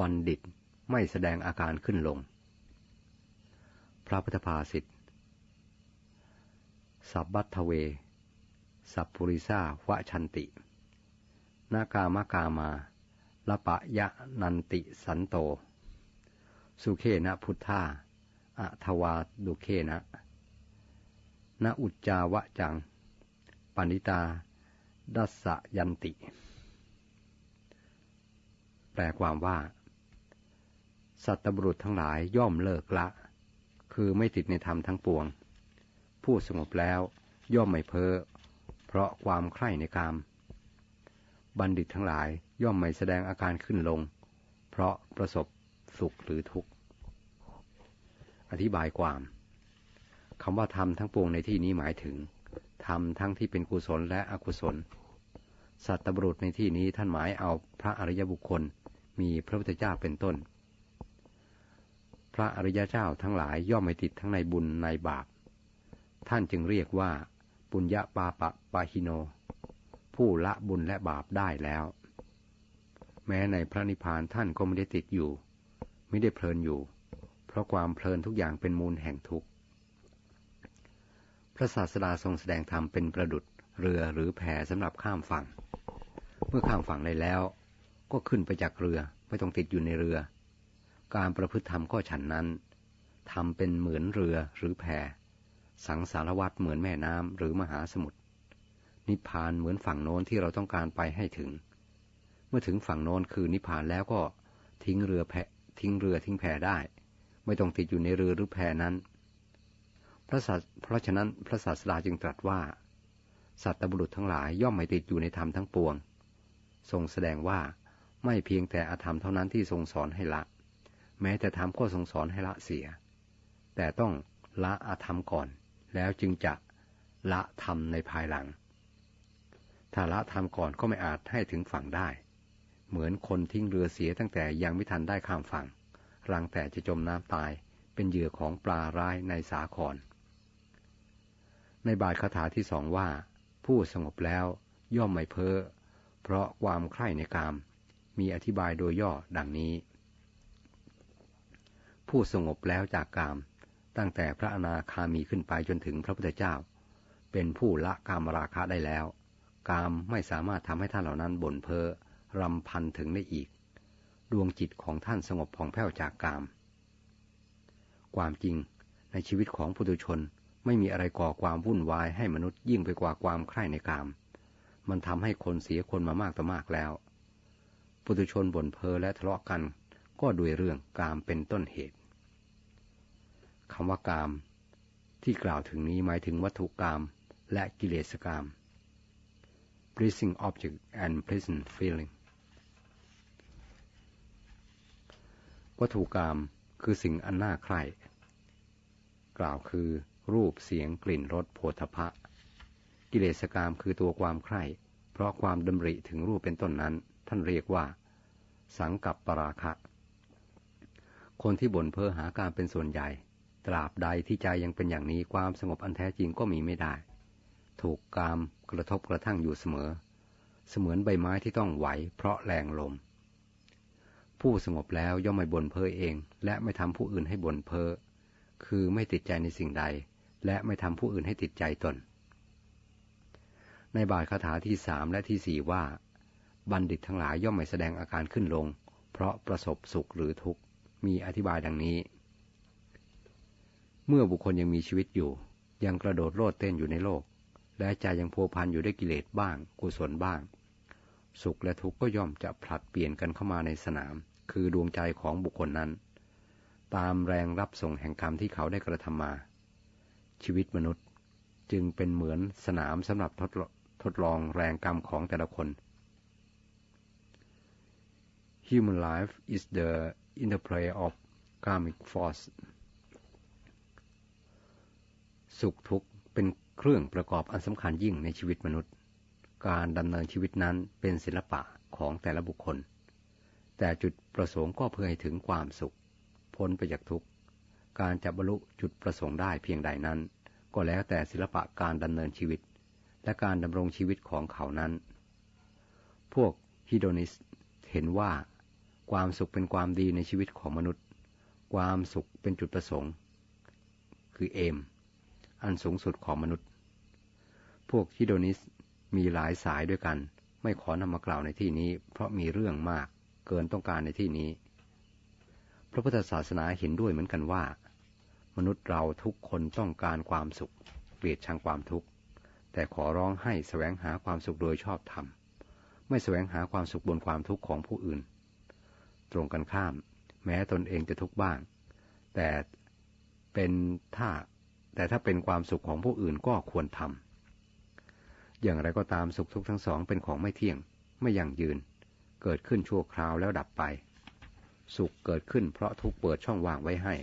บัณฑิตไม่แสดงอาการขึ้นลง พระพุทธภาษิตสับบัตเว สัพปุริซาวะชันติ นากามากามาละปะยะนันติสันโต สุเคนะพุทธาอะทวาดุเคนะนอุจจาวะจัง ปณิตา ดัสสยันติ แปลความว่า สัตบุรุษทั้งหลายย่อมเลิกละ คือไม่ติดในธรรมทั้งปวง ผู้สงบแล้วย่อมไม่เพ้อ เพราะความใคร่ในกาม บัณฑิตทั้งหลายย่อมไม่แสดงอาการขึ้นลง เพราะประสบสุขหรือทุกข์ อธิบายความคำว่าธรรมทั้งปวงในที่นี้หมายถึงธรรมทั้งที่เป็นกุศลและอกุศล สัตตบรุษในที่นี้ท่านหมายเอาพระอริยบุคคลมีพระพุทธเจ้าเป็นต้น พระอริยเจ้าทั้งหลายย่อมไม่ติดทั้งในบุญในบาป ท่านจึงเรียกว่า ปุญญาปาปะปาหิโน ผู้ละบุญและบาปได้แล้ว แม้ในพระนิพพานท่านก็ไม่ได้ติดอยู่ ไม่ได้เพลินอยู่ เพราะความเพลินทุกอย่างเป็นมูลแห่งทุกข์พระศาสดาทรงแสดงธรรมเป็นประดุดเรือหรือแพสำหรับข้ามฝั่ง เมื่อข้ามฝั่งได้แล้ว ก็ขึ้นไปจากเรือไม่ต้องติดอยู่ในเรือ การประพฤติธรรมก็ฉันนั้นทำเป็นเหมือนเรือหรือแพสังสารวัตรเหมือนแม่น้ำหรือมหาสมุทรนิพพานเหมือนฝั่งโน้นที่เราต้องการไปให้ถึง เมื่อถึงฝั่งโน้นคือนิพพานแล้วก็ทิ้งเรือแพทิ้งเรือทิ้งแพได้ ไม่ต้องติดอยู่ในเรือหรือแพนั้นพระเพราะฉะนั้นพระศาสดาจึงตรัสว่า สัตว์บุรุษทั้งหลายย่อมไม่ติดอยู่ในธรรมทั้งปวง ทรงแสดงว่าไม่เพียงแต่อธรรมเท่านั้นที่ทรงสอนให้ละ แม้แต่ธรรมก็ทรงสอนให้ละเสีย แต่ต้องละอาธรรมก่อน แล้วจึงจะละธรรมในภายหลัง ถ้าละธรรมก่อนก็ไม่อาจให้ถึงฝั่งได้ เหมือนคนทิ้งเรือเสียตั้งแต่ยังไม่ทันได้ข้ามฝั่ง รังแต่จะจมน้ำตายเป็นเหยื่อของปลาร้ายในสาคร ในบาทคาถาที่สองว่า ผู้สงบแล้วย่อมไม่เพ้อ เพราะความใคร่ในกาม มีอธิบายโดยย่อดังนี้ ผู้สงบแล้วจากกาม ตั้งแต่พระอนาคามีขึ้นไปจนถึงพระพุทธเจ้า เป็นผู้ละกามราคะได้แล้ว กามไม่สามารถทำให้ท่านเหล่านั้นบ่นเพ้อรำพันถึงได้อีก ดวงจิตของท่านสงบผ่องแผ้วจากกาม ความจริงในชีวิตของผู้ตุชนไม่มีอะไรก่อความวุ่นวายให้มนุษย์ยิ่งไปกว่าความใคร่ในกาม มันทำให้คนเสียคนมามากต่อมากแล้ว ปุถุชนบ่นเพอและทะเลาะกัน ก็ด้วยเรื่องกามเป็นต้นเหตุคำว่ากาม ที่กล่าวถึงนี้หมายถึงวัตถุกามและกิเลสกาม pleasing object and pleasant feeling วัตถุกามคือสิ่งอันน่าใคร่กล่าวคือรูปเสียงกลิ่นรสโผฏฐะกิเลสกรรมคือตัวความใคร่เพราะความดำริถึงรูปเป็นต้นนั้น ท่านเรียกว่า สังกับปราคะ คนที่บ่นเพ้อหาการเป็นส่วนใหญ่ ตราบใดที่ใจยังเป็นอย่างนี้ความสงบอันแท้จริงก็มีไม่ได้ ถูกกามกระทบกระทั่งอยู่เสมอ เสมือนใบไม้ที่ต้องไหวเพราะแรงลม ผู้สงบแล้วย่อมไม่บ่นเพ้อเอง และไม่ทำผู้อื่นให้บ่นเพ้อคือไม่ติดใจในสิ่งใด และไม่ทำผู้อื่นให้ติดใจตน ในบาทคาถาที่สามและที่สี่ว่า บัณฑิตทั้งหลายย่อมไม่แสดงอาการขึ้นลง เพราะประสบสุขหรือทุกข์ มีอธิบายดังนี้ เมื่อบุคคลยังมีชีวิตอยู่ ยังกระโดดโลดเต้นอยู่ในโลก และใจยังพัวพันอยู่ด้วยกิเลสบ้าง กุศลบ้าง สุขและทุกข์ก็ย่อมจะผลัดเปลี่ยนกันเข้ามาในสนาม คือดวงใจของบุคคลนั้น ตามแรงรับส่งแห่งกรรมที่เขาได้กระทำมา ชีวิตมนุษย์จึงเป็นเหมือนสนามสำหรับทดทดลองแรงกรรมของแต่ละคน Human life is the interplay of karmic force สุขทุกข์เป็นเครื่องประกอบอันสำคัญยิ่งในชีวิตมนุษย์ การดำเนินชีวิตนั้นเป็นศิลปะของแต่ละบุคคล แต่จุดประสงค์ก็เพื่อให้ถึงความสุข พ้นไปจากทุกข์ การจะบรรลุจุดประสงค์ได้เพียงใดนั้น ก็แล้วแต่ศิลปะการดำเนินชีวิต และการดำรงชีวิตของเขานั้น พวกฮิโดนิสเห็นว่า ความสุขเป็นความดีในชีวิตของมนุษย์ ความสุขเป็นจุดประสงค์ คือเอม อันสูงสุดของมนุษย์ พวกฮิโดนิสมีหลายสายด้วยกัน ไม่ขอนำมากล่าวในที่นี้ เพราะมีเรื่องมากเกินต้องการในที่นี้ พระพุทธศาสนาเห็นด้วยเหมือนกันว่า มนุษย์เราทุกคนต้องการความสุข เกลียดชังความทุกข์ แต่ขอร้องให้แสวงหาความสุขโดยชอบธรรม ไม่แสวงหาความสุขบนความทุกข์ของผู้อื่น ตรงกันข้าม แม้ตนเองจะทุกข์บ้าง แต่เป็นถ้าแต่ถ้าเป็นความสุขของผู้อื่นก็ควรทำอย่างไรก็ตามสุขทุกข์ทั้งสองเป็นของไม่เที่ยง ไม่ยั่งยืน เกิดขึ้นชั่วคราวแล้วดับไป สุขเกิดขึ้นเพราะทุกเปิดช่องว่างไว้ให้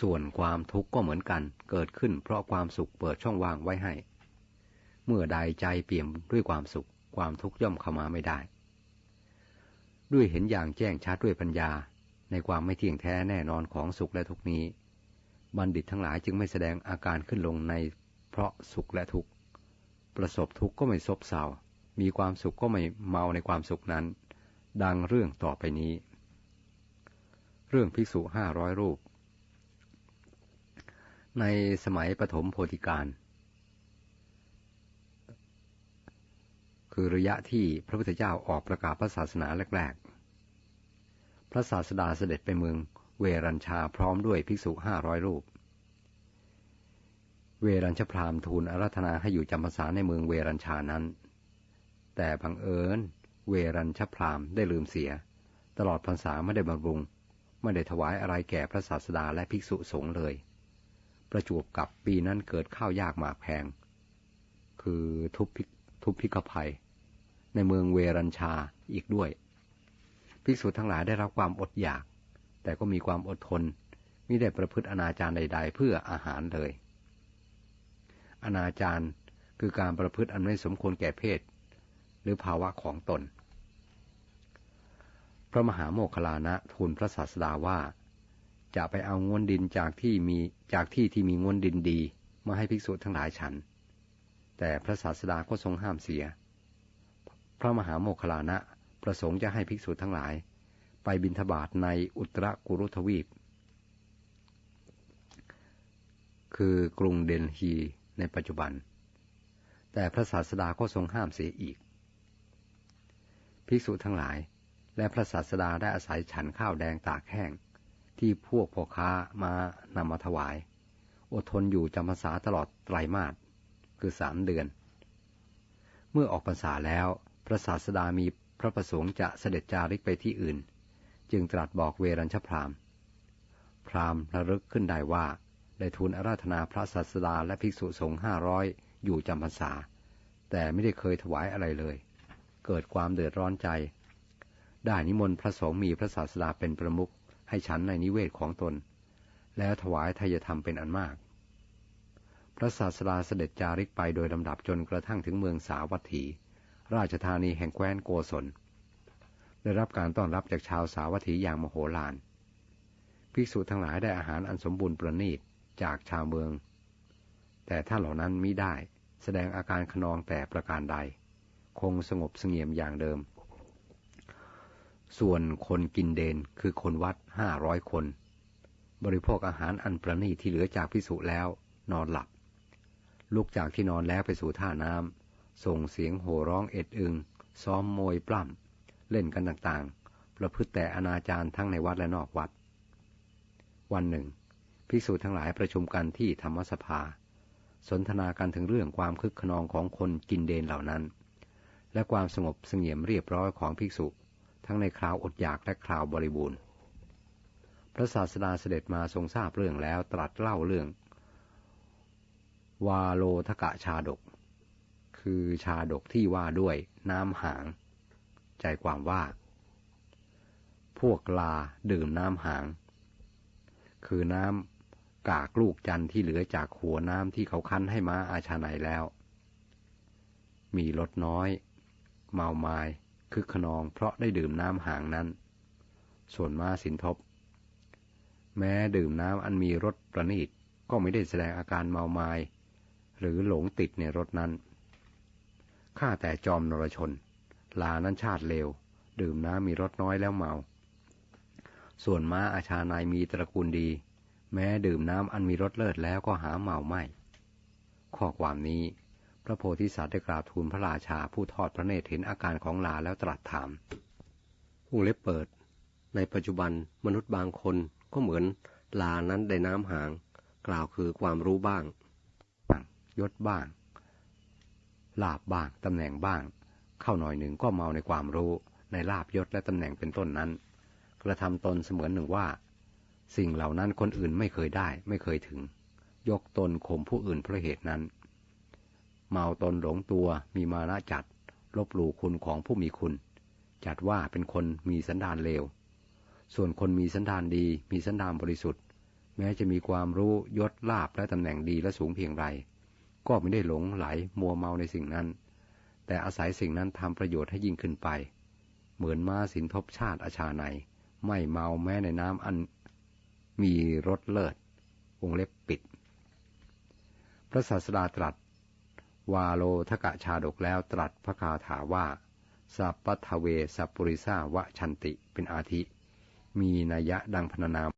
ส่วนความทุกข์ก็เหมือนกัน เกิดขึ้นเพราะความสุขเปิดช่องว่างไว้ให้ เมื่อใดใจเปี่ยมด้วยความสุข ความทุกข์ย่อมเข้ามาไม่ได้ ด้วยเห็นอย่างแจ้งชัดด้วยปัญญา ในความไม่เที่ยงแท้แน่นอนของสุขและทุกนี้ บัณฑิตทั้งหลายจึงไม่แสดงอาการขึ้นลงในเพราะสุขและทุกประสบทุกข์ก็ไม่ซบเซา มีความสุขก็ไม่เมาในความสุขนั้น ดังเรื่องต่อไปนี้ เรื่องภิกษุห้าร้อยรูป ในสมัยปฐมโพธิการ คือระยะที่พระพุทธเจ้าออกประกาศพระศาสนาแรกๆ พระศาสดาเสด็จไปเมืองเวรัญชาพร้อมด้วยภิกษุห้าร้อยรูป เวรัญชพรามทูลอารัธนาให้อยู่จำพรรษาในเมืองเวรัญชานั้น แต่บังเอิญเวรัญชพรามได้ลืมเสีย ตลอดพรรษาไม่ได้บำรุง ไม่ได้ถวายอะไรแก่พระศาสดาและภิกษุสงฆ์เลย ประจวบกับปีนั้นเกิดข้าวยากหมากแพง คือทุพทุพพิกภัย ในเมืองเวรัญชาอีกด้วย ภิกษุทั้งหลายได้รับความอดอยาก แต่ก็มีความอดทนมิได้ประพฤติอนาจารใด ๆ เพื่ออาหารเลย อนาจารคือการประพฤติอันไม่สมควรแก่เพศ หรือภาวะของตน พระมหาโมคคลานะทูลพระศาสดาว่า จะไปเอางวนดินจากที่มีจากที่ที่มีงวนดินดี มาให้ภิกษุทั้งหลายฉัน แต่พระศาสดาก็ทรงห้ามเสีย พระมหาโมคคลานะ ประสงค์จะให้ภิกษุทั้งหลาย ไปบิณฑบาตในอุตรกุรุทวีป คือกรุงเดนฮีในปัจจุบัน แต่พระศาสดาก็ทรงห้ามเสียอีก ภิกษุทั้งหลาย และพระศาสดาได้อาศัยฉันข้าวแดงตากแห้ง ที่พวกพ่อค้ามานำมาถวาย อดทนอยู่จำพรรษาตลอดไตรมาสคือสามเดือน เมื่อออกพรรษาแล้ว พระศาสดามีพระประสงค์จะเสด็จจาริกไปที่อื่น จึงตรัสบอกเวรัญชพรามพรามระลึกขึ้นได้ว่า ได้ทูลอาราธนาพระศาสดาและภิกษุสงฆ์ห้าร้อยอยู่จำพรรษา แต่ไม่ได้เคยถวายอะไรเลย เกิดความเดือดร้อนใจ ได้นิมนต์พระสงฆ์มีพระศาสดาเป็นประมุขให้ฉันในนิเวศของตน แล้วถวายทายธรรมเป็นอันมาก พระศาสดาเสด็จจาริกไปโดยลำดับจนกระทั่งถึงเมืองสาวัตถี ราชธานีแห่งแคว้นโกศล ได้รับการต้อนรับจากชาวสาวัตถีอย่างมโหฬารภิกษุทั้งหลายได้อาหารอันสมบูรณ์ประณีตจากชาวเมือง แต่ถ้านเหล่านั้นมิได้แสดงอาการขนองแต่ประการใด คงสงบเสงี่ยมอย่างเดิม ส่วนคนกินเดนคือคนวัดห้าร้อยคน บริโภคอาหารอันประณีตที่เหลือจากพิสุแล้วนอนหลับ ลุกจากที่นอนแล้วไปสู่ท่าน้ำ ส่งเสียงโห่ร้องเอ็ดอึง ซ้อมมวยปล้ำ เล่นกันต่างๆ ประพฤติแต่อนาจารทั้งในวัดและนอกวัด วันหนึ่ง ภิกษุทั้งหลายประชุมกันที่ธรรมสภา สนทนากันถึงเรื่องความคึกขนองของคนกินเดนเหล่านั้น และความสงบเสงี่ยมเรียบร้อยของภิกษุ ทั้งในคราวอดอยากและคราวบริบูรณ์ พระศาสดาเสด็จมาทรงทราบเรื่องแล้วตรัสเล่าเรื่อง วาโลทกะชาดก คือชาดกที่ว่าด้วยน้ำหาง ใจความว่า พวกลาดื่มน้ำหาง คือน้ำกากลูกจันทร์ที่เหลือจากหัวน้ำที่เขาคั้นให้ม้าอาชาไนแล้ว มีรสน้อย เมาไมายคึกขนองเพราะได้ดื่มน้ำหางนั้น ส่วนม้าสินทบ แม้ดื่มน้ำอันมีรสประณีตก็ไม่ได้แสดงอาการเมาไมายหรือหลงติดในรสนั้น ข้าแต่จอมนรชน ลานั้นชาติเลว ดื่มน้ำมีรสน้อยแล้วเมา ส่วนม้าอาชานายมีตระกูลดี แม้ดื่มน้ำอันมีรสเลิศแล้วก็หาเมาไม่ ข้อความนี้ พระโพธิสัตว์ได้กราบทูลพระราชาผู้ทอดพระเนตรเห็นอาการของลาแล้วตรัสถามวงเล็บเปิด ในปัจจุบันมนุษย์บางคนก็เหมือนลานั้นได้น้ำหาง กล่าวคือความรู้บ้าง ยศบ้าง ลาบบ้างตำแหน่งบ้าง เข้าหน่อยหนึ่งก็เมาในความรู้ ในลาบยศและตำแหน่งเป็นต้นนั้น กระทำตนเสมือนหนึ่งว่า สิ่งเหล่านั้นคนอื่นไม่เคยได้ไม่เคยถึง ยกตนข่มผู้อื่นเพราะเหตุนั้น เมาตนหลงตัวมีมานะจัด ลบหลู่คุณของผู้มีคุณ จัดว่าเป็นคนมีสันดานเลว ส่วนคนมีสันดานดีมีสันดานบริสุทธิ์ แม้จะมีความรู้ยศลาบและตำแหน่งดีและสูงเพียงไร ก็ไม่ได้หลงไหลมัวเมาในสิ่งนั้น แต่อาศัยสิ่งนั้นทำประโยชน์ให้ยิ่งขึ้นไป เหมือนม้าสินทบชาติอาชาใน ไม่เมาแม้ในน้ำอันมีรสเลิศวงเล็บปิด พระศาสดาตรัส วาโลทกะชาดกแล้วตรัสพระคาถาว่า สัพพทเวสัปปุริสาวะชันติเป็นอาทิ มีนัยะดังพรรณนาม